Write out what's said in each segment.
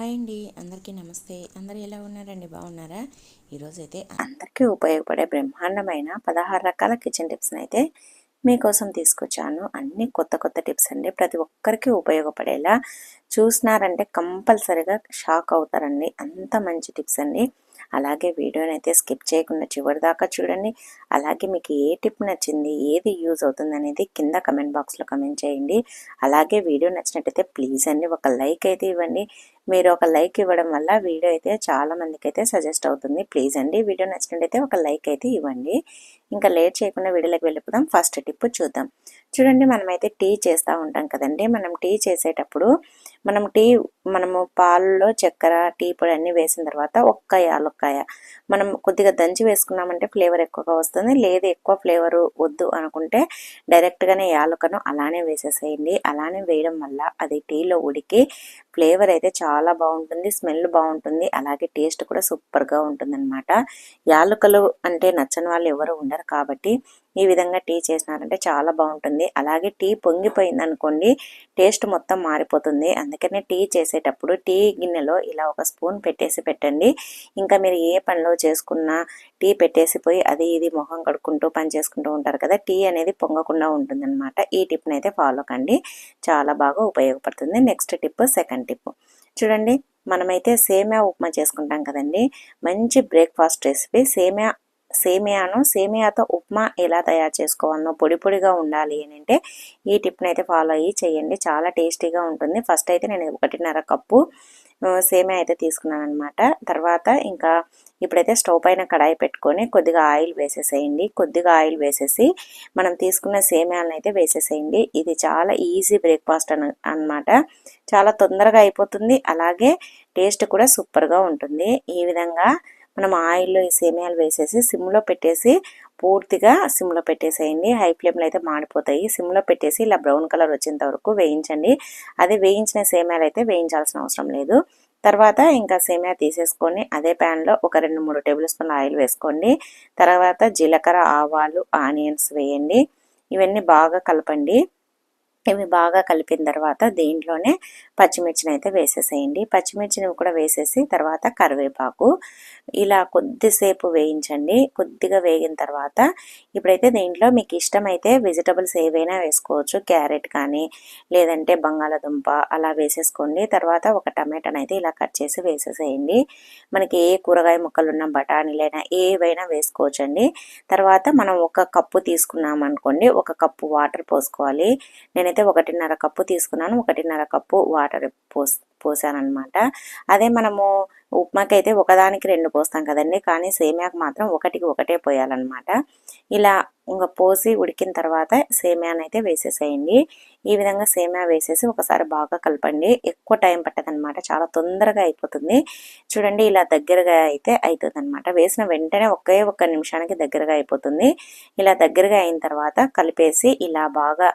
Hi అండి అందరికీ నమస్తే. అందరు ఎలా ఉన్నారండి? బాగున్నారా? ఈరోజైతే అందరికీ ఉపయోగపడే బ్రహ్మాండమైన పదహారు రకాల కిచెన్ టిప్స్ని అయితే మీకోసం తీసుకొచ్చాను. అన్ని కొత్త కొత్త టిప్స్ అండి. ప్రతి ఒక్కరికి ఉపయోగపడేలా చూసినారంటే కంపల్సరిగా షాక్ అవుతారండి. అంత మంచి టిప్స్ అండి. అలాగే వీడియోని అయితే స్కిప్ చేయకుండా చివరి దాకా చూడండి. అలాగే మీకు ఏ టిప్ నచ్చింది ఏది యూజ్ అవుతుంది అనేది కింద కమెంట్ బాక్స్లో కమెంట్ చేయండి. అలాగే వీడియో నచ్చినట్టయితే ప్లీజ్ అండి ఒక లైక్ అయితే ఇవ్వండి. మీరు ఒక లైక్ ఇవ్వడం వల్ల వీడియో అయితే చాలా మందికి అయితే సజెస్ట్ అవుతుంది. ప్లీజ్ అండి వీడియో నచ్చినట్టయితే ఒక లైక్ అయితే ఇవ్వండి. ఇంకా లేట్ చేయకుండా వీడియోలోకి వెళ్ళిపోదాం. ఫస్ట్ టిప్ చూద్దాం. చూడండి మనమైతే టీ చేస్తూ ఉంటాం కదండి. మనం టీ చేసేటప్పుడు మనం టీ మనము పాలలో చక్కెర టీ పొడి అన్నీ వేసిన తర్వాత ఒక్క యాలక్కాయ. మనం కొద్దిగా దంచి వేసుకున్నామంటే ఫ్లేవర్ ఎక్కువగా వస్తుంది. లేదు ఎక్కువ ఫ్లేవర్ వద్దు అనుకుంటే డైరెక్ట్గానే యాలకను అలానే వేసేసేయండి. అలానే వేయడం వల్ల అది టీలో ఉడికి ఫ్లేవర్ అయితే చాలా బాగుంటుంది స్మెల్ బాగుంటుంది అలాగే టేస్ట్ కూడా సూపర్గా ఉంటుందన్నమాట. యాలకలు అంటే నచ్చని వాళ్ళు ఎవరు ఉండరు కాబట్టి ఈ విధంగా టీ చేసినారంటే చాలా బాగుంటుంది. అలాగే టీ పొంగిపోయింది అనుకోండి టేస్ట్ మొత్తం మారిపోతుంది. అందుకనే టీ చేసేటప్పుడు టీ గిన్నెలో ఇలా ఒక స్పూన్ పెట్టేసి పెట్టండి. ఇంకా మీరు ఏ పనిలో చేసుకున్నా టీ పెట్టేసి పోయి అది ఇది మొహం కడుక్కుంటూ పని చేసుకుంటూ ఉంటారు కదా టీ అనేది పొంగకుండా ఉంటుందన్నమాట. ఈ టిప్ని అయితే ఫాలో కండి. చాలా బాగా ఉపయోగపడుతుంది. Next tip second tip. చూడండి మనమైతే సేమియా ఉప్మా చేసుకుంటాం కదండి. మంచి బ్రేక్ఫాస్ట్ రెసిపీ. సేమియా సేమియాను సేమియాతో ఉప్మా ఎలా తయారు చేసుకోవాలనో పొడి పొడిగా ఉండాలి అని అంటే ఈ టిప్ని అయితే ఫాలో అయ్యి చేయండి. చాలా టేస్టీగా ఉంటుంది. ఫస్ట్ అయితే నేను ఒకటిన్నర కప్పు సేమియా అయితే తీసుకున్నాను అనమాట తర్వాత ఇంకా ఇప్పుడైతే స్టవ్ పైన కడాయి పెట్టుకొని కొద్దిగా ఆయిల్ వేసేసేయండి. కొద్దిగా ఆయిల్ వేసేసి మనం తీసుకున్న సేమియాలను అయితే వేసేసేయండి. ఇది చాలా ఈజీ బ్రేక్ఫాస్ట్ అన అనమాట చాలా తొందరగా అయిపోతుంది. అలాగే టేస్ట్ కూడా సూపర్గా ఉంటుంది. ఈ విధంగా మనం ఆయిల్లో ఈ సేమియాలు వేసేసి సిమ్లో పెట్టేసి పూర్తిగా సిమ్లో పెట్టేసేయండి. హై ఫ్లేమ్లో అయితే మాడిపోతాయి. సిమ్లో పెట్టేసి ఇలా బ్రౌన్ కలర్ వచ్చేంత వరకు వేయించండి. అదే వేయించిన సేమియాలు అయితే వేయించాల్సిన అవసరం లేదు. తర్వాత ఇంకా సేమియా తీసేసుకొని అదే ప్యాన్లో ఒక రెండు మూడు టేబుల్ స్పూన్ ఆయిల్ వేసుకోండి. తర్వాత జీలకర్ర ఆవాలు ఆనియన్స్ వేయండి. ఇవన్నీ బాగా కలపండి. ఇవి బాగా కలిపిన తర్వాత దీంట్లోనే పచ్చిమిర్చిని అయితే వేసేసేయండి. పచ్చిమిర్చిని కూడా వేసేసి తర్వాత కరివేపాకు ఇలా కొద్దిసేపు వేయించండి. కొద్దిగా వేగిన తర్వాత ఇప్పుడైతే దీంట్లో మీకు ఇష్టమైతే వెజిటబుల్స్ ఏవైనా వేసుకోవచ్చు. క్యారెట్ కానీ లేదంటే బంగాళదుంప అలా వేసేసుకోండి. తర్వాత ఒక టమాటాని అయితే ఇలా కట్ చేసి వేసేసేయండి. మనకి ఏ కూరగాయ ముక్కలు ఉన్న బఠానీలైనా ఏవైనా వేసుకోవచ్చండి. తర్వాత మనం ఒక కప్పు తీసుకున్నాం అనుకోండి ఒక కప్పు వాటర్ పోసుకోవాలి. నేను నేనైతే ఒకటిన్నర కప్పు తీసుకున్నాను. ఒకటిన్నర కప్పు వాటర్ పోస్ పోసానమాట అదే మనము ఉప్మాకి అయితే ఒకదానికి రెండు పోస్తాం కదండి. కానీ సేమియాకు మాత్రం ఒకటికి ఒకటే పోయాలన్నమాట. ఇలా ఇంకా పోసి ఉడికిన తర్వాత సేమియాని అయితే వేసేసేయండి. ఈ విధంగా సేమియా వేసేసి ఒకసారి బాగా కలపండి. ఎక్కువ టైం పట్టదనమాట చాలా తొందరగా అయిపోతుంది. చూడండి ఇలా దగ్గరగా అయితే అవుతుంది అనమాట వేసిన వెంటనే ఒకే ఒక్క నిమిషానికి దగ్గరగా అయిపోతుంది. ఇలా దగ్గరగా అయిన తర్వాత కలిపేసి ఇలా బాగా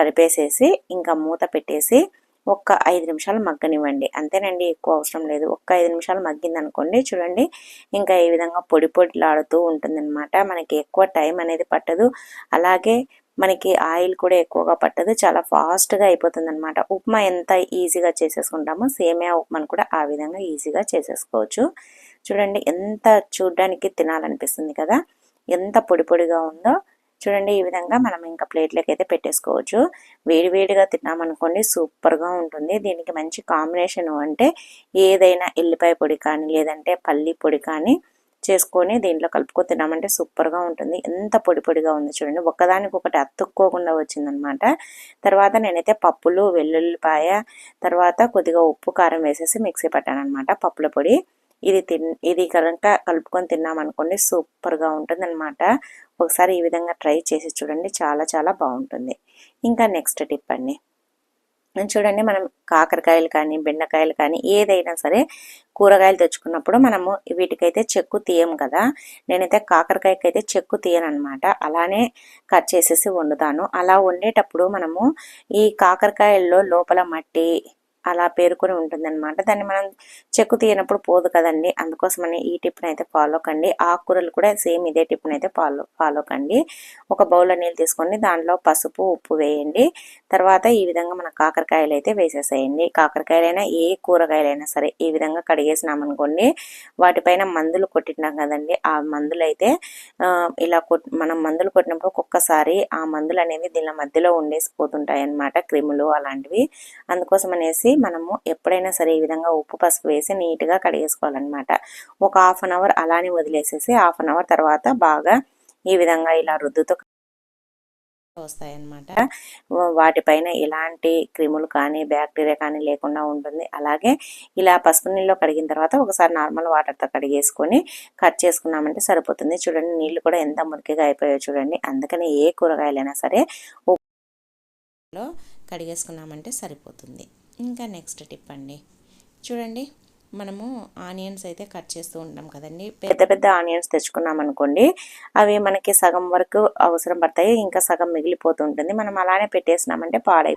కలిపేసేసి ఇంకా మూత పెట్టేసి ఒక్క ఐదు నిమిషాలు మగ్గనివ్వండి. అంతేనండి ఎక్కువ అవసరం లేదు. ఒక్క ఐదు నిమిషాలు మగ్గింది అనుకోండి చూడండి ఇంకా ఈ విధంగా పొడి పొడిలాడుతూ ఉంటుందన్నమాట. మనకి ఎక్కువ టైం అనేది పట్టదు. అలాగే మనకి ఆయిల్ కూడా ఎక్కువగా పట్టదు. చాలా ఫాస్ట్గా అయిపోతుంది అనమాట ఉప్మా ఎంత ఈజీగా చేసేసుకుంటామో సేమియా ఉప్మాను కూడా ఆ విధంగా ఈజీగా చేసేసుకోవచ్చు. చూడండి ఎంత చూడ్డానికి తినాలనిపిస్తుంది కదా? ఎంత పొడి పొడిగా ఉందో చూడండి ఈ విధంగా మనం ఇంకా ప్లేట్లోకి అయితే పెట్టేసుకోవచ్చు. వేడివేడిగా తిన్నామనుకోండి సూపర్గా ఉంటుంది. దీనికి మంచి కాంబినేషన్ అంటే ఏదైనా ఎల్లిపాయ పొడి కానీ లేదంటే పల్లి పొడి కానీ చేసుకొని దీంట్లో కలుపుకొని తిన్నామంటే సూపర్గా ఉంటుంది. ఎంత పొడి పొడిగా ఉంది చూడండి. ఒకదానికి ఒకటి అతుక్కోకుండా వచ్చిందనమాట. తర్వాత నేనైతే పప్పులు వెల్లుల్లిపాయ తర్వాత కొద్దిగా ఉప్పు కారం వేసేసి మిక్సీ పట్టాను అనమాట పప్పుల పొడి. ఇది తిన్ ఇది కనుక కలుపుకొని తిన్నామనుకోండి సూపర్గా ఉంటుంది అనమాట ఒకసారి ఈ విధంగా ట్రై చేసి చూడండి. చాలా చాలా బాగుంటుంది. ఇంకా నెక్స్ట్ టిప్ అండి. చూడండి మనం కాకరకాయలు కానీ బెండకాయలు కానీ ఏదైనా సరే కూరగాయలు తెచ్చుకున్నప్పుడు మనము వీటికైతే చెక్కు తీయం కదా. నేనైతే కాకరకాయకి అయితే చెక్కు తీయను అనమాట అలానే కట్ చేసేసి వండుతాను. అలా వండేటప్పుడు మనము ఈ కాకరకాయల్లో లోపల మట్టి అలా పేరుకొని ఉంటుందన్నమాట. దాన్ని మనం చెక్కు తీయనప్పుడు పోదు కదండి. అందుకోసమని ఈ టిప్ని అయితే ఫాలో కండి. ఆకుకూరలు కూడా సేమ్ ఇదే టిప్ని అయితే ఫాలో ఫాలో కండి. ఒక బౌల్లో నీళ్ళు తీసుకొని దాంట్లో పసుపు ఉప్పు వేయండి. తర్వాత ఈ విధంగా మన కాకరకాయలు అయితే వేసేసేయండి. కాకరకాయలైనా ఏ కూరగాయలైనా సరే ఈ విధంగా కడిగేసినామనుకోండి వాటిపైన మందులు కొట్టినాం కదండి. ఆ మందులు అయితే ఇలా కొట్ మనం మందులు కొట్టినప్పుడు ఒక్కొక్కసారి ఆ మందులు అనేవి దీని మధ్యలో ఉండేసి పోతుంటాయి అన్నమాట క్రిములు అలాంటివి. అందుకోసం అనేసి మనము ఎప్పుడైనా సరే ఈ విధంగా ఉప్పు పసుపు వేసి నీట్గా కడిగేసుకోవాలన్నమాట. ఒక హాఫ్ అన్ అవర్ అలానే వదిలేసేసి హాఫ్ అన్ అవర్ తర్వాత బాగా ఈ విధంగా ఇలా రుద్దుతో వస్తాయన్నమాట. వాటిపైన ఎలాంటి క్రిములు కానీ బ్యాక్టీరియా కానీ లేకుండా ఉంటుంది. అలాగే ఇలా పసుపు నీళ్ళు కడిగిన తర్వాత ఒకసారి నార్మల్ వాటర్తో కడిగేసుకొని కట్ చేసుకున్నామంటే సరిపోతుంది. చూడండి నీళ్ళు కూడా ఎంత మురికిగా అయిపోయాయో చూడండి. అందుకని ఏ కూరగాయలైనా సరే కడిగేసుకున్నామంటే సరిపోతుంది. ఇంకా నెక్స్ట్ టిప్ అండి. చూడండి మనము ఆనియన్స్ అయితే కట్ చేస్తూ ఉంటాం కదండి. పెద్ద పెద్ద ఆనియన్స్ తెచ్చుకున్నాం అనుకోండి అవి మనకి సగం వరకు అవసరం పడతాయి ఇంకా సగం మిగిలిపోతుంటుంది మనం అలానే పెట్టేసినామంటే పాడై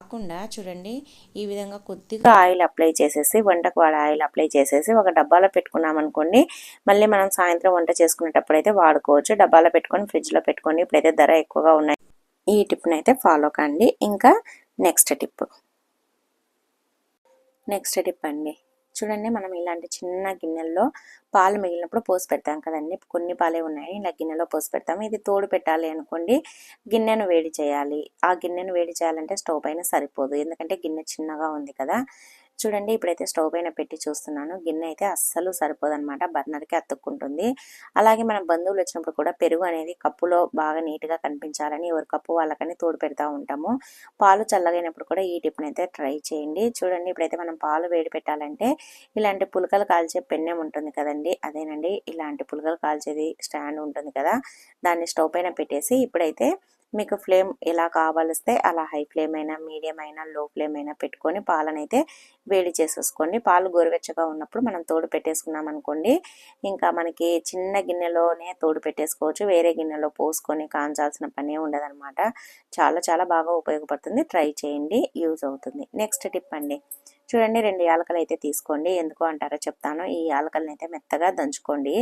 కాకుండా చూడండి ఈ విధంగా కొద్దిగా ఆయిల్ అప్లై చేసేసి వంటకు వాడే ఆయిల్ అప్లై చేసేసి ఒక డబ్బాలో పెట్టుకున్నాం అనుకోండి మళ్ళీ మనం సాయంత్రం వంట చేసుకునేటప్పుడు అయితే వాడుకోవచ్చు. డబ్బాలో పెట్టుకొని ఫ్రిడ్జ్లో పెట్టుకొని ఇప్పుడైతే ధర ఎక్కువగా ఉన్నాయి. ఈ టిప్ని అయితే ఫాలో కండి. ఇంకా నెక్స్ట్ టిప్. నెక్స్ట్ టిప్ అండి. చూడండి మనం ఇలాంటి చిన్న గిన్నెల్లో పాలు మిగిలినప్పుడు పోసి పెడతాం కదండి. కొన్ని పాలే ఉన్నాయి ఇలా గిన్నెలో పోసి పెడతాము ఇది తోడు పెట్టాలి అనుకోండి గిన్నెను వేడి చేయాలి. ఆ గిన్నెను వేడి చేయాలంటే స్టవ్ పైన సరిపోదు. ఎందుకంటే గిన్నె చిన్నగా ఉంది కదా. చూడండి ఇప్పుడైతే స్టవ్ పైన పెట్టి చూస్తున్నాను. గిన్నె అయితే అస్సలు సరిపోదన్నమాట బర్నర్కి అతుక్కుంటుంది. అలాగే మన బంధువులు వచ్చినప్పుడు కూడా పెరుగు అనేది కప్పులో బాగా నీట్గా కనిపించాలని ఎవరి కప్పు వాళ్ళకని తోడు పెడతా ఉంటాము. పాలు చల్లగైనప్పుడు కూడా ఈ టిప్ని అయితే ట్రై చేయండి. చూడండి ఇప్పుడైతే మనం పాలు వేడి పెట్టాలంటే ఇలాంటి పులకలు కాల్చే పెన్నెం ఉంటుంది కదండి అదేనండి. ఇలాంటి పులకలు కాల్చేది స్టాండ్ ఉంటుంది కదా దాన్ని స్టవ్ పైన పెట్టేసి ఇప్పుడైతే మీకు ఫ్లేమ్ ఎలా కావాలిస్తే అలా హై ఫ్లేమ్ అయినా మీడియం అయినా లో ఫ్లేమ్ అయినా పెట్టుకొని పాలనైతే వేడి చేసేసుకోండి పాలు గోరువెచ్చగా ఉన్నప్పుడు మనం తోడు పెట్టేసుకున్నాం అనుకోండి ఇంకా మనకి చిన్న గిన్నెలోనే తోడు పెట్టేసుకోవచ్చు. వేరే గిన్నెలో పోసుకొని కాంచాల్సిన పనే ఉండదన్నమాట. చాలా చాలా బాగా ఉపయోగపడుతుంది. ట్రై చేయండి. యూజ్ అవుతుంది. నెక్స్ట్ టిప్ అండి. చూడండి రెండు యాలకలు అయితే తీసుకోండి. ఎందుకు అంటారో చెప్తాను. ఈ యాలకలను అయితే మెత్తగా దంచుకోండి.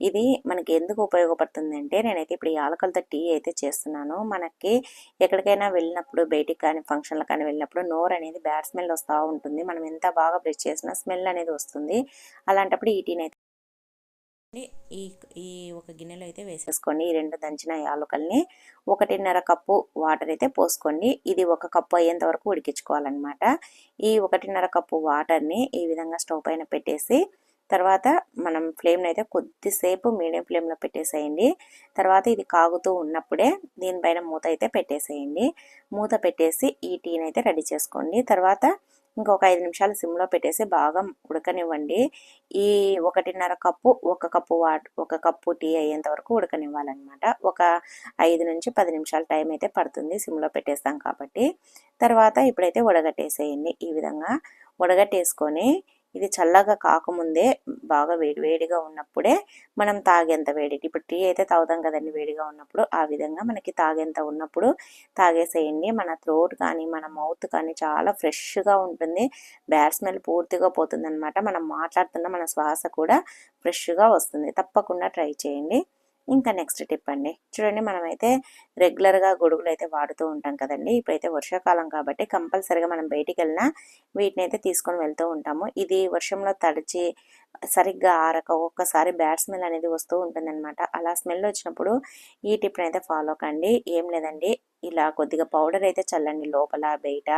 ఇది మనకి ఎందుకు ఉపయోగపడుతుంది అంటే నేనైతే ఇప్పుడు ఈ యాలకలతో టీ అయితే చేస్తున్నాను. మనకి ఎక్కడికైనా వెళ్ళినప్పుడు బయటికి కానీ ఫంక్షన్లకు కానీ వెళ్ళినప్పుడు నోరు అనేది బ్యాడ్ స్మెల్ వస్తూ ఉంటుంది. మనం ఎంత బాగా బ్రష్ చేసినా స్మెల్ అనేది వస్తుంది. అలాంటప్పుడు ఈ టీని అయితే ఈ ఈ ఒక గిన్నెలో అయితే వేసేసుకోండి ఈ రెండు దంచిన యాలకల్ని ఒకటిన్నర కప్పు వాటర్ అయితే పోసుకోండి. ఇది ఒక కప్పు అయ్యేంత వరకు ఉడికించుకోవాలన్నమాట. ఈ ఒకటిన్నర కప్పు వాటర్ని ఈ విధంగా స్టవ్ పైన పెట్టేసి తర్వాత మనం ఫ్లేమ్ని అయితే కొద్దిసేపు మీడియం ఫ్లేమ్లో పెట్టేసేయండి. తర్వాత ఇది కాగుతూ ఉన్నప్పుడే దీనిపైన మూత అయితే పెట్టేసేయండి. మూత పెట్టేసి ఈ టీని అయితే రెడీ చేసుకోండి. తర్వాత ఇంకొక ఐదు నిమిషాలు సిమ్లో పెట్టేసి బాగా ఉడకనివ్వండి. ఈ ఒకటిన్నర కప్పు ఒక కప్పు వాట్ ఒక కప్పు టీ అయ్యేంత వరకు ఉడకనివ్వాలన్నమాట. ఒక ఐదు నుంచి పది నిమిషాల టైం అయితే పడుతుంది సిమ్లో పెట్టేస్తాం కాబట్టి. తర్వాత ఇప్పుడైతే ఉడగట్టేసేయండి ఈ విధంగా. ఉడగట్టేసుకొని ఇది చల్లగా కాకముందే బాగా వేడి వేడిగా ఉన్నప్పుడే మనం తాగేంత వేడి. ఇప్పుడు టీ అయితే తాగుతాం కదండి వేడిగా ఉన్నప్పుడు. ఆ విధంగా మనకి తాగేంత ఉన్నప్పుడు తాగేసేయండి. మన థ్రోట్ కానీ మన మౌత్ కానీ చాలా ఫ్రెష్గా ఉంటుంది. బ్యాడ్ స్మెల్ పూర్తిగా పోతుంది మనం మాట్లాడుతున్న మన శ్వాస కూడా ఫ్రెష్గా వస్తుంది. తప్పకుండా ట్రై చేయండి. ఇంకా నెక్స్ట్ టిప్ అండి. చూడండి మనమైతే రెగ్యులర్గా గొడుగులు అయితే వాడుతూ ఉంటాం కదండి. ఇప్పుడైతే వర్షాకాలం కాబట్టి కంపల్సరిగా మనం బయటికి వెళ్ళినా వీటిని అయితే తీసుకొని వెళ్తూ ఉంటాము. ఇది వర్షంలో తడిచి సరిగ్గా ఆరక ఒక్కసారి బ్యాడ్ స్మెల్ అనేది వస్తూ ఉంటుందన్నమాట. అలా స్మెల్ వచ్చినప్పుడు ఈ టిప్ని అయితే ఫాలో కండి. ఏం లేదండి. ఇలా కొద్దిగా పౌడర్ అయితే చల్లండి. లోపల బయట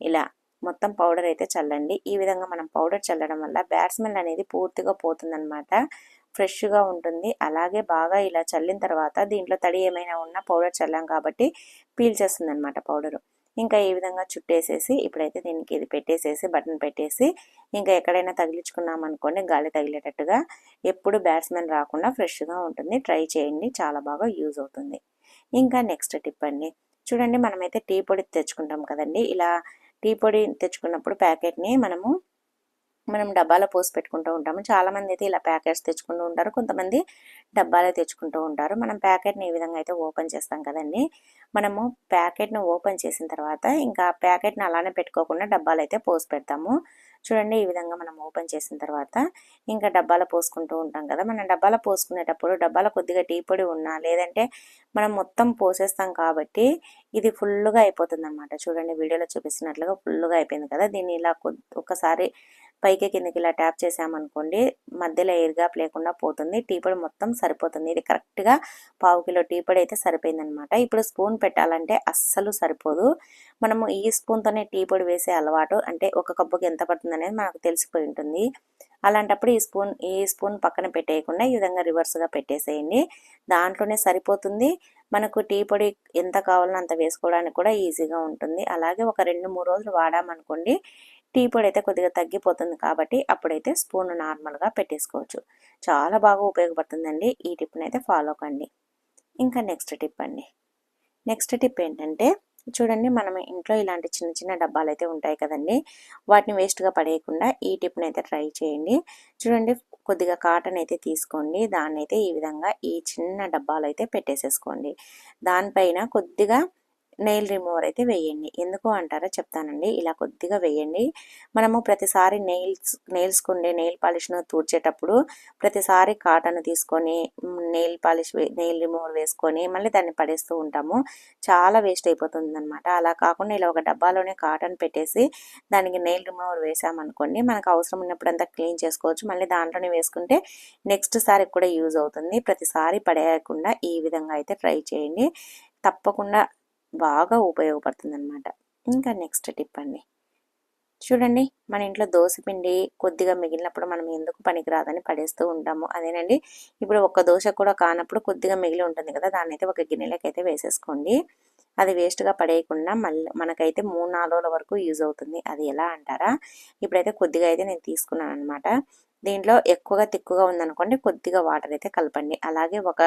ఇలా మొత్తం పౌడర్ అయితే చల్లండి. ఈ విధంగా మనం పౌడర్ చల్లడం వల్ల బ్యాడ్ స్మెల్ అనేది పూర్తిగా పోతుందన్నమాట. ఫ్రెష్గా ఉంటుంది. అలాగే బాగా ఇలా చల్లిన తర్వాత దీంట్లో తడి ఏమైనా ఉన్నా పౌడర్ చల్లాం కాబట్టి పీల్చేస్తుంది అనమాట పౌడరు. ఇంకా ఈ విధంగా చుట్టేసేసి ఇప్పుడైతే దీనికి ఇది పెట్టేసేసి బటన్ పెట్టేసి ఇంకా ఎక్కడైనా తగిలించుకున్నాం అనుకోండి గాలి తగిలేటట్టుగా ఎప్పుడు బ్యాట్స్మెన్ రాకుండా ఫ్రెష్గా ఉంటుంది. ట్రై చేయండి. చాలా బాగా యూజ్ అవుతుంది. ఇంకా నెక్స్ట్ టిప్ అండి. చూడండి మనమైతే టీ పొడి తెచ్చుకుంటాం కదండి. ఇలా టీ పొడి తెచ్చుకున్నప్పుడు ప్యాకెట్ని మనము మనం డబ్బాలో పోసి పెట్టుకుంటూ ఉంటాము. చాలామంది అయితే ఇలా ప్యాకెట్స్ తెచ్చుకుంటూ ఉంటారు. కొంతమంది డబ్బాలో తెచ్చుకుంటూ ఉంటారు. మనం ప్యాకెట్ని ఈ విధంగా అయితే ఓపెన్ చేస్తాం కదండి. మనము ప్యాకెట్ను ఓపెన్ చేసిన తర్వాత ఇంకా ప్యాకెట్ని అలానే పెట్టుకోకుండా డబ్బాలు అయితే పోసి పెడతాము. చూడండి ఈ విధంగా మనం ఓపెన్ చేసిన తర్వాత ఇంకా డబ్బాలో పోసుకుంటూ ఉంటాం కదా. మనం డబ్బాలో పోసుకునేటప్పుడు డబ్బాలో కొద్దిగా టీ పొడి ఉన్నా లేదంటే మనం మొత్తం పోసేస్తాం కాబట్టి ఇది ఫుల్గా అయిపోతుంది అనమాట చూడండి వీడియోలో చూపిస్తున్నట్లుగా ఫుల్గా అయిపోయింది కదా. దీన్ని ఇలా ఒకసారి పైకి కిందకి ఇలా ట్యాప్ చేసామనుకోండి మధ్యలో ఎయిర్ గ్యాప్ లేకుండా పోతుంది. టీ పొడి మొత్తం సరిపోతుంది. ఇది కరెక్ట్గా పావు కిలో టీ పొడి అయితే సరిపోయిందనమాట. ఇప్పుడు స్పూన్ పెట్టాలంటే అస్సలు సరిపోదు. మనము ఈ స్పూన్తోనే టీ పొడి వేసే అలవాటు అంటే ఒక కప్పుకి ఎంత పడుతుంది అనేది మనకు తెలిసిపోయి ఉంటుంది. అలాంటప్పుడు ఈ స్పూన్ ఈ స్పూన్ పక్కన పెట్టేయకుండా ఈ విధంగా రివర్స్గా పెట్టేసేయండి. దాంట్లోనే సరిపోతుంది. మనకు టీ పొడి ఎంత కావాలో అంత వేసుకోవడానికి కూడా ఈజీగా ఉంటుంది. అలాగే ఒక రెండు మూడు రోజులు వాడామనుకోండి టీ పొడి అయితే కొద్దిగా తగ్గిపోతుంది కాబట్టి అప్పుడైతే స్పూన్ నార్మల్గా పెట్టేసుకోవచ్చు. చాలా బాగా ఉపయోగపడుతుందండి. ఈ టిప్ని అయితే ఫాలో కండి. ఇంకా నెక్స్ట్ టిప్ అండి. నెక్స్ట్ టిప్ ఏంటంటే చూడండి మనం ఇంట్లో ఇలాంటి చిన్న చిన్న డబ్బాలు అయితే ఉంటాయి కదండి. వాటిని వేస్ట్గా పడేయకుండా ఈ టిప్ని అయితే ట్రై చేయండి. చూడండి కొద్దిగా కాటన్ అయితే తీసుకోండి. దాన్ని అయితే ఈ విధంగా ఈ చిన్న డబ్బాలు అయితే పెట్టేసేసుకోండి. దానిపైన కొద్దిగా నెయిల్ రిమూవర్ అయితే వేయండి. ఎందుకు అంటారో చెప్తానండి. ఇలా కొద్దిగా వేయండి. మనము ప్రతిసారి నెయిల్స్ నెయిల్స్ ఉండే నెయిల్ పాలిష్ను తూర్చేటప్పుడు ప్రతిసారి కాటన్ తీసుకొని నెయిల్ పాలిష్ నెయిల్ రిమూవర్ వేసుకొని మళ్ళీ దాన్ని పడేస్తూ ఉంటాము. చాలా వేస్ట్ అయిపోతుంది అనమాట అలా కాకుండా ఇలా ఒక డబ్బాలోనే కాటన్ పెట్టేసి దానికి నెయిల్ రిమూవర్ వేసామనుకోండి మనకు అవసరం ఉన్నప్పుడు అంతా క్లీన్ చేసుకోవచ్చు. మళ్ళీ దాంట్లోనే వేసుకుంటే నెక్స్ట్ సారి కూడా యూజ్ అవుతుంది. ప్రతిసారి పడేయకుండా ఈ విధంగా అయితే ట్రై చేయండి. తప్పకుండా బాగా ఉపయోగపడుతుంది అనమాట ఇంకా నెక్స్ట్ టిప్ అండి. చూడండి మన ఇంట్లో దోశ పిండి కొద్దిగా మిగిలినప్పుడు మనం ఎందుకు పనికిరాదని పడేస్తూ ఉంటాము. అదేనండి ఇప్పుడు ఒక దోశ కూడా కానప్పుడు కొద్దిగా మిగిలి ఉంటుంది కదా దాన్ని అయితే ఒక గిన్నెలోకి అయితే వేసేసుకోండి. అది వేస్ట్గా పడేయకుండా మళ్ళీ మనకైతే మూడు నాలుగు రోజుల వరకు యూజ్ అవుతుంది. అది ఎలా అంటారా? ఇప్పుడైతే కొద్దిగా అయితే నేను తీసుకున్నాను అనమాట దీంట్లో ఎక్కువగా తిక్కుగా ఉందనుకోండి కొద్దిగా వాటర్ అయితే కలపండి. అలాగే ఒక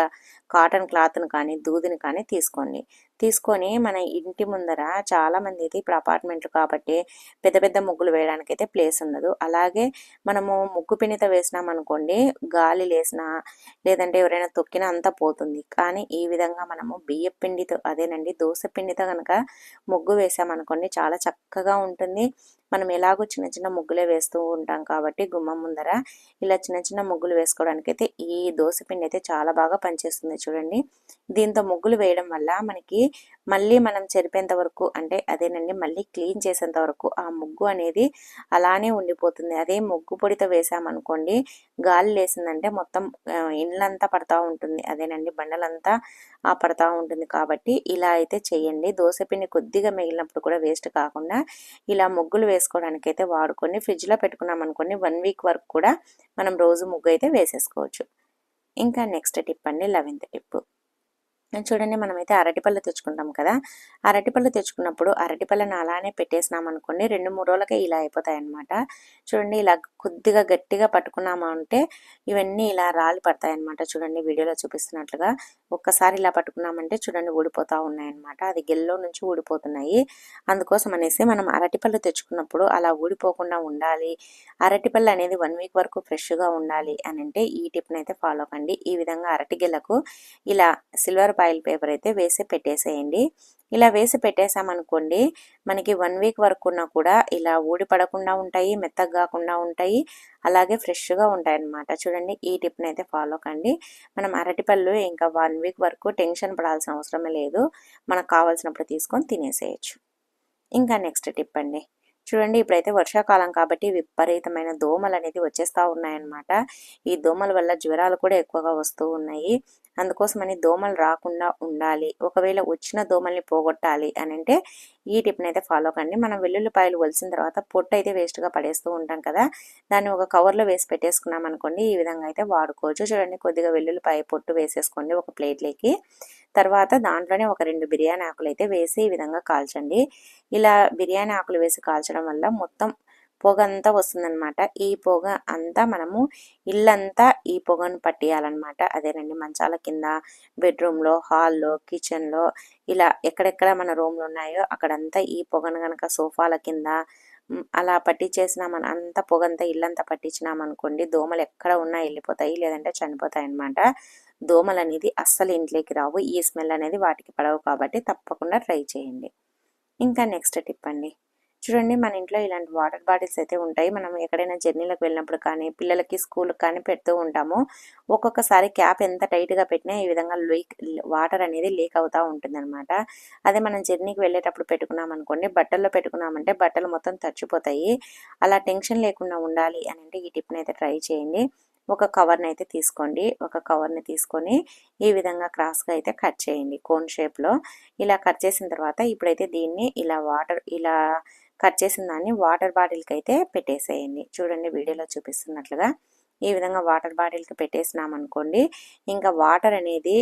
కాటన్ క్లాత్ను కానీ దూదిని కానీ తీసుకోండి. తీసుకొని మన ఇంటి ముందర చాలామంది అయితే ఇప్పుడు అపార్ట్మెంట్లు కాబట్టి పెద్ద పెద్ద ముగ్గులు వేయడానికి అయితే ప్లేస్ ఉండదు. అలాగే మనము ముగ్గు పిణిత వేసినాం అనుకోండి గాలి లేసినా లేదంటే ఎవరైనా తొక్కినా అంతా పోతుంది. కానీ ఈ విధంగా మనము బియ్య పిండితో అదేనండి దోశ పిండితో కనుక ముగ్గు వేసామనుకోండి చాలా చక్కగా ఉంటుంది. మనం ఎలాగో చిన్న చిన్న ముగ్గులే వేస్తూ ఉంటాం కాబట్టి గుమ్మం ముందర ఇలా చిన్న చిన్న ముగ్గులు వేసుకోవడానికి అయితే ఈ పిండి అయితే చాలా బాగా పనిచేస్తుంది చూడండి. దీంతో ముగ్గులు వేయడం వల్ల మనకి మళ్ళీ మనం చెరిపేంత వరకు అంటే అదేనండి మళ్ళీ క్లీన్ చేసేంత వరకు ఆ ముగ్గు అనేది అలానే ఉండిపోతుంది. అదే ముగ్గు పొడితో వేసామనుకోండి గాలి లేసిందంటే మొత్తం ఇండ్లంతా పడతా ఉంటుంది. అదేనండి బండలంతా పడతా ఉంటుంది కాబట్టి ఇలా అయితే చేయండి. పిండి కొద్దిగా మిగిలినప్పుడు కూడా వేస్ట్ కాకుండా ఇలా ముగ్గులు చేసుకోవడానికి అయితే వాడుకొని ఫ్రిడ్జ్లో పెట్టుకున్నాం అనుకోండి వన్ వీక్ వరకు కూడా మనం రోజు ముగ్గు అయితే వేసేసుకోవచ్చు. ఇంకా నెక్స్ట్ టిప్ అండి లెవెన్త్ టిప్ చూడండి మనమైతే అరటిపళ్ళు తెచ్చుకుంటాం కదా. అరటిపళ్ళు తెచ్చుకున్నప్పుడు అరటిపళ్ళను అలానే పెట్టేసినాం అనుకోండి రెండు మూడు రోజులకే ఇలా అయిపోతాయి అన్నమాట చూడండి ఇలా కొద్దిగా గట్టిగా పట్టుకున్నాము అంటే ఇవన్నీ ఇలా రాలి పడతాయి అన్నమాట చూడండి వీడియోలో చూపిస్తున్నట్లుగా ఒక్కసారి ఇలా పట్టుకున్నామంటే చూడండి ఊడిపోతూ ఉన్నాయన్నమాట. అది గెల్లో నుంచి ఊడిపోతున్నాయి. అందుకోసం అనేసి మనం అరటిపళ్ళు తెచ్చుకున్నప్పుడు అలా ఊడిపోకుండా ఉండాలి. అరటిపళ్ళు అనేది వన్ వీక్ వరకు ఫ్రెష్గా ఉండాలి అని అంటే ఈ టిప్ని అయితే ఫాలో కండి ఈ విధంగా అరటి గెలకు ఇలా సిల్వర్ ఫాయిల్ పేపర్ అయితే వేసి పెట్టేసేయండి. ఇలా వేసి పెట్టేసామనుకోండి మనకి వన్ వీక్ వరకు ఉన్నా కూడా ఇలా ఊడిపడకుండా ఉంటాయి మెత్తగా కాకుండా ఉంటాయి అలాగే ఫ్రెష్గా ఉంటాయి అన్నమాట చూడండి ఈ టిప్ని అయితే ఫాలో కండి. మనం అరటిపళ్ళు ఇంకా వన్ వీక్ వరకు టెన్షన్ పడాల్సిన అవసరమే లేదు. మనకు కావాల్సినప్పుడు తీసుకొని తినేసేయచ్చు. ఇంకా నెక్స్ట్ టిప్ అండి. చూడండి ఇప్పుడైతే వర్షాకాలం కాబట్టి విపరీతమైన దోమలు అనేది వచ్చేస్తూ ఉన్నాయన్నమాట. ఈ దోమల వల్ల జ్వరాలు కూడా ఎక్కువగా వస్తూ ఉన్నాయి. అందుకోసమని దోమలు రాకుండా ఉండాలి. ఒకవేళ వచ్చిన దోమల్ని పోగొట్టాలి అని అంటే ఈ టిప్ని అయితే ఫాలో కండి. మనం వెల్లుల్లిపాయలు ఒలిసిన తర్వాత పొట్టు అయితే వేస్ట్గా పడేస్తూ ఉంటాం కదా. దాన్ని ఒక కవర్లో వేసి పెట్టేసుకున్నాం అనుకోండి ఈ విధంగా అయితే వాడుకోవచ్చు. చూడండి కొద్దిగా వెల్లుల్లిపాయ పొట్టు వేసేసుకోండి ఒక ప్లేట్లోకి తర్వాత దాంట్లోనే ఒక రెండు బిర్యానీ ఆకులు అయితే వేసి ఈ విధంగా కాల్చండి. ఇలా బిర్యానీ ఆకులు వేసి కాల్చడం వల్ల మొత్తం పొగ అంతా వస్తుందన్నమాట. ఈ పొగ అంతా మనము ఇల్లంతా ఈ పొగను పట్టియాలన్నమాట. అదేనండి మంచాల కింద బెడ్రూమ్లో హాల్లో కిచెన్లో ఇలా ఎక్కడెక్కడ మన రూమ్లు ఉన్నాయో అక్కడంతా ఈ పొగను కనుక సోఫాల కింద అలా పట్టించేసినామని అంత పొగంతా ఇల్లంతా పట్టించినామనుకోండి దోమలు ఎక్కడ ఉన్నా వెళ్ళిపోతాయి లేదంటే చనిపోతాయి అన్నమాట దోమలు అనేది అస్సలు ఇంట్లోకి రావు. ఈ స్మెల్ అనేది వాటికి పడవు కాబట్టి తప్పకుండా ట్రై చేయండి. ఇంకా నెక్స్ట్ టిప్ అండి చూడండి మన ఇంట్లో ఇలాంటి వాటర్ బాటిల్స్ అయితే ఉంటాయి. మనం ఎక్కడైనా జర్నీలకు వెళ్ళినప్పుడు కానీ పిల్లలకి స్కూల్కి కానీ పెడుతూ ఉంటాము. ఒక్కొక్కసారి క్యాప్ ఎంత టైట్గా పెట్టినా ఈ విధంగా లీక్ వాటర్ అనేది లీక్ అవుతూ ఉంటుందన్నమాట. అదే మనం జర్నీకి వెళ్ళేటప్పుడు పెట్టుకున్నాం అనుకోండి బట్టల్లో పెట్టుకున్నామంటే బట్టలు మొత్తం తడిచిపోతాయి. అలా టెన్షన్ లేకుండా ఉండాలి అని అంటే ఈ టిప్ని అయితే ట్రై చేయండి. ఒక కవర్ని అయితే తీసుకోండి. ఒక కవర్ని తీసుకొని ఈ విధంగా క్రాస్గా అయితే కట్ చేయండి. కోన్ షేప్లో ఇలా కట్ చేసిన తర్వాత ఇప్పుడైతే దీన్ని ఇలా వాటర్ ఇలా కట్ చేసిన దాన్ని వాటర్ బాటిల్కి అయితే పెట్టేసేయండి. చూడండి వీడియోలో చూపిస్తున్నట్లుగా ఈ విధంగా వాటర్ బాటిల్కి పెట్టేసినాం అనుకోండి ఇంకా వాటర్ అనేది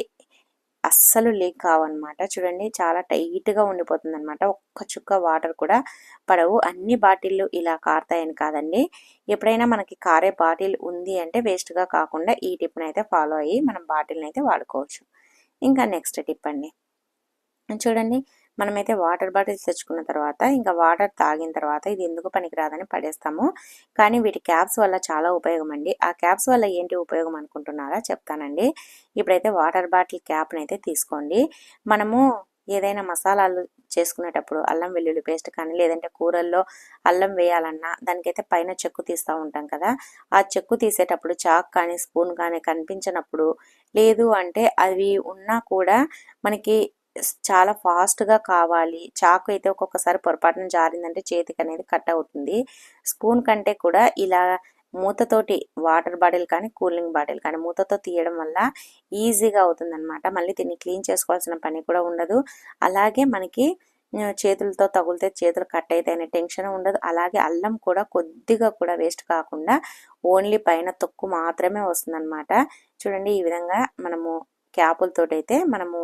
అస్సలు లీక్ కావన్నమాట. చూడండి చాలా టైట్గా ఉండిపోతుంది అనమాట ఒక్క చుక్క వాటర్ కూడా పడవు. అన్ని బాటిళ్ళు ఇలా కారుతాయని కాదండి. ఎప్పుడైనా మనకి కారే బాటిల్ ఉంది అంటే వేస్ట్గా కాకుండా ఈ టిప్ని అయితే ఫాలో అయ్యి మనం బాటిల్ని అయితే వాడుకోవచ్చు. ఇంకా నెక్స్ట్ టిప్ అండి చూడండి మనమైతే వాటర్ బాటిల్స్ తెచ్చుకున్న తర్వాత ఇంకా వాటర్ తాగిన తర్వాత ఇది ఎందుకు పనికిరాదని పడేస్తాము. కానీ వీటి క్యాప్స్ వల్ల చాలా ఉపయోగం అండి ఆ క్యాప్స్ వల్ల ఏంటి ఉపయోగం అనుకుంటున్నారా చెప్తానండి. ఇప్పుడైతే వాటర్ బాటిల్ క్యాప్ని అయితే తీసుకోండి. మనము ఏదైనా మసాలాలు చేసుకునేటప్పుడు అల్లం వెల్లుల్లి పేస్ట్ కానీ లేదంటే కూరల్లో అల్లం వేయాలన్నా దానికైతే పైన చెక్కు తీస్తూ ఉంటాం కదా. ఆ చెక్కు తీసేటప్పుడు చాక్ కానీ స్పూన్ కానీ కనిపించినప్పుడు లేదు అంటే అవి ఉన్నా కూడా మనకి చాలా ఫాస్ట్గా కావాలి. చాకు అయితే ఒక్కొక్కసారి పొరపాటున జారిందంటే చేతికి అనేది కట్ అవుతుంది. స్పూన్ కంటే కూడా ఇలా మూతతోటి వాటర్ బాటిల్ కానీ కూలింగ్ బాటిల్ కానీ మూతతో తీయడం వల్ల ఈజీగా అవుతుందన్నమాట. మళ్ళీ దీన్ని క్లీన్ చేసుకోవాల్సిన పని కూడా ఉండదు. అలాగే మనకి చేతులతో తగిలితే చేతులు కట్ అవుతాయనే టెన్షన్ ఉండదు. అలాగే అల్లం కూడా కొద్దిగా కూడా వేస్ట్ కాకుండా ఓన్లీ పైన తొక్కు మాత్రమే వస్తుందన్నమాట. చూడండి ఈ విధంగా మనము క్యాపులతో అయితే మనము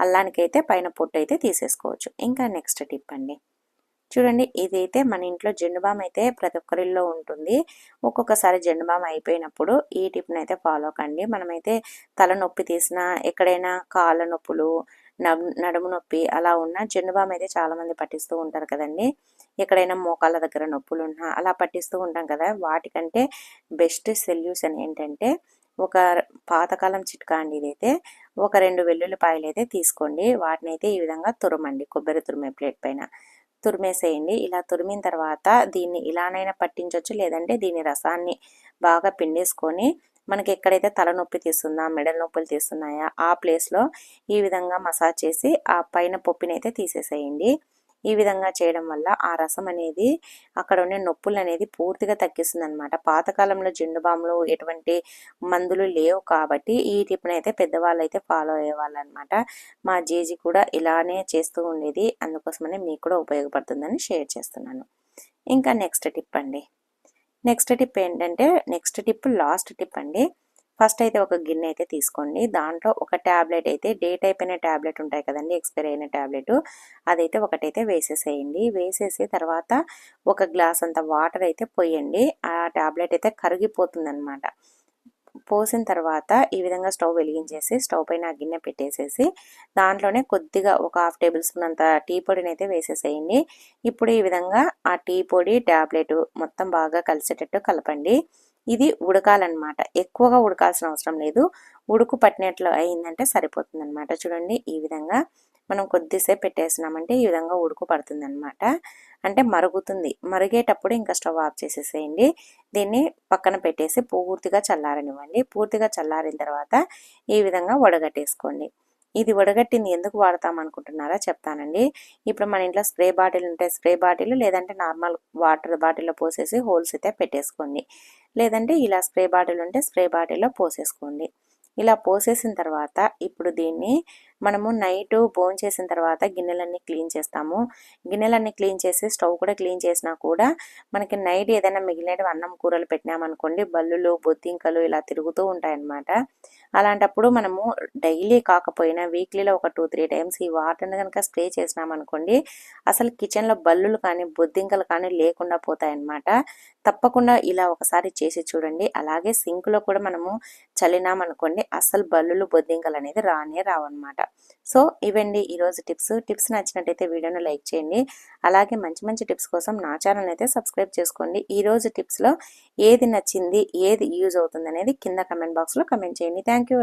అల్లానికైతే పైన పొట్టు అయితే తీసేసుకోవచ్చు. ఇంకా నెక్స్ట్ టిప్ అండి. చూడండి ఇదైతే మన ఇంట్లో జెండుబామ్ అయితే ప్రతి ఒక్కరిలో ఉంటుంది. ఒక్కొక్కసారి జెండుబామ్ అయిపోయినప్పుడు ఈ టిప్ని అయితే ఫాలో కండి. మనమైతే తలనొప్పి తీసినా ఎక్కడైనా కాళ్ళ నొప్పులు నడు- నడుము నొప్పి అలా ఉన్న జెండుబామ్ అయితే చాలా మంది పట్టిస్తూ ఉంటారు కదండి. ఎక్కడైనా మోకాళ్ళ దగ్గర నొప్పులు ఉన్నా అలా పట్టిస్తూ ఉంటాం కదా. వాటికంటే బెస్ట్ సొల్యూషన్ ఏంటంటే ఒక పాతకాలం చిట్కా అండి ఇదైతే. ఒక రెండు వెల్లుల్లిపాయలు అయితే తీసుకోండి. వాటిని అయితే ఈ విధంగా తురమండి. కొబ్బరి తురిమే ప్లేట్ పైన. తురిమేసేయండి. ఇలా తురిమిన తర్వాత దీన్ని ఇలానైనా పట్టించవచ్చు లేదంటే దీని రసాన్ని బాగా పిండేసుకొని మనకి ఎక్కడైతే తలనొప్పి తీస్తుందా మెడల నొప్పులు తీస్తున్నాయా ఆ ప్లేస్లో ఈ విధంగా మసాజ్ చేసి ఆ పైన పప్పునైతే తీసేసేయండి. ఈ విధంగా చేయడం వల్ల ఆ రసం అనేది అక్కడ ఉండే నొప్పులు అనేది పూర్తిగా తగ్గిస్తుంది అనమాట పాతకాలంలో జెండు ఎటువంటి మందులు లేవు కాబట్టి ఈ టిప్ని అయితే పెద్దవాళ్ళు అయితే ఫాలో అయ్యేవాళ్ళు అనమాట మా జీజీ కూడా ఇలానే చేస్తూ ఉండేది. అందుకోసమనే మీకు కూడా ఉపయోగపడుతుందని షేర్ చేస్తున్నాను. ఇంకా నెక్స్ట్ టిప్ అండి. నెక్స్ట్ టిప్ ఏంటంటే నెక్స్ట్ టిప్ లాస్ట్ టిప్ అండి. ఫస్ట్ అయితే ఒక గిన్నె అయితే తీసుకోండి. దాంట్లో ఒక ట్యాబ్లెట్ అయితే డేట్ అయిపోయిన ట్యాబ్లెట్ ఉంటాయి కదండి ఎక్స్పైర్ అయిన ట్యాబ్లెట్ అదైతే ఒకటైతే వేసేసేయండి. వేసేసి తర్వాత ఒక గ్లాస్ అంత వాటర్ అయితే పోయండి. ఆ ట్యాబ్లెట్ అయితే కరిగిపోతుందనమాట పోసిన తర్వాత ఈ విధంగా స్టవ్ వెలిగించేసి స్టవ్ పైన ఆ గిన్నె పెట్టేసేసి దాంట్లోనే కొద్దిగా ఒక హాఫ్ టేబుల్ స్పూన్ అంత టీ పొడిని అయితే వేసేసేయండి. ఇప్పుడు ఈ విధంగా ఆ టీ పొడి ట్యాబ్లెట్ మొత్తం బాగా కలిసేటట్టు కలపండి. ఇది ఉడకాలన్నమాట. ఎక్కువగా ఉడకాల్సిన అవసరం లేదు. ఉడుకు పట్టినట్లు అయిందంటే సరిపోతుంది అనమాట చూడండి ఈ విధంగా మనం కొద్దిసేపు పెట్టేసినామంటే ఈ విధంగా ఉడుకు పడుతుంది అనమాట అంటే మరుగుతుంది. మరిగేటప్పుడు ఇంకా స్టవ్ ఆఫ్ చేసేసేయండి. దీన్ని పక్కన పెట్టేసి పూర్తిగా చల్లారనివ్వండి. పూర్తిగా చల్లారిన తర్వాత ఈ విధంగా వడగట్టేసుకోండి. ఇది వడగట్టింది ఎందుకు వాడతాం అనుకుంటున్నారా చెప్తానండి. ఇప్పుడు మన ఇంట్లో స్ప్రే బాటిల్ ఉంటే స్ప్రే బాటిల్ లేదంటే నార్మల్ వాటర్ బాటిల్లో పోసేసి హోల్స్ అయితే పెట్టేసుకోండి. లేదంటే ఇలా స్ప్రే బాటిల్ ఉంటే స్ప్రే బాటిల్లో పోసేసుకోండి. ఇలా పోసేసిన తర్వాత ఇప్పుడు దీన్ని మనము నైట్ బోన్ చేసిన తర్వాత గిన్నెలన్నీ క్లీన్ చేస్తాము. గిన్నెలన్నీ క్లీన్ చేసి స్టవ్ కూడా క్లీన్ చేసినా కూడా మనకి నైట్ ఏదైనా మిగిలినవి అన్నం కూరలు పెట్టినామనుకోండి బల్లులు బొద్దింకలు ఇలా తిరుగుతూ ఉంటాయన్నమాట. అలాంటప్పుడు మనము డైలీ కాకపోయినా వీక్లీలో ఒక టూ త్రీ టైమ్స్ ఈ వాటర్ని కనుక స్ప్రే చేసినామనుకోండి అసలు కిచెన్లో బల్లులు కానీ బొద్దింకలు కానీ లేకుండా పోతాయన్నమాట. తప్పకుండా ఇలా ఒకసారి చేసి చూడండి. అలాగే సింక్లో కూడా మనము చల్లినామనుకోండి అసలు బల్లులు బొద్దింకలు అనేది రానే రావన్నమాట. సో ఇవండి ఈరోజు టిప్స్. టిప్స్ నచ్చినట్టయితే వీడియోను లైక్ చేయండి. అలాగే మంచి మంచి టిప్స్ కోసం నా ఛానల్ అయితే సబ్స్క్రైబ్ చేసుకోండి. ఈరోజు టిప్స్లో ఏది నచ్చింది ఏది యూజ్ అవుతుంది అనేది కింద కమెంట్ బాక్స్లో కమెంట్ చేయండి. Thank you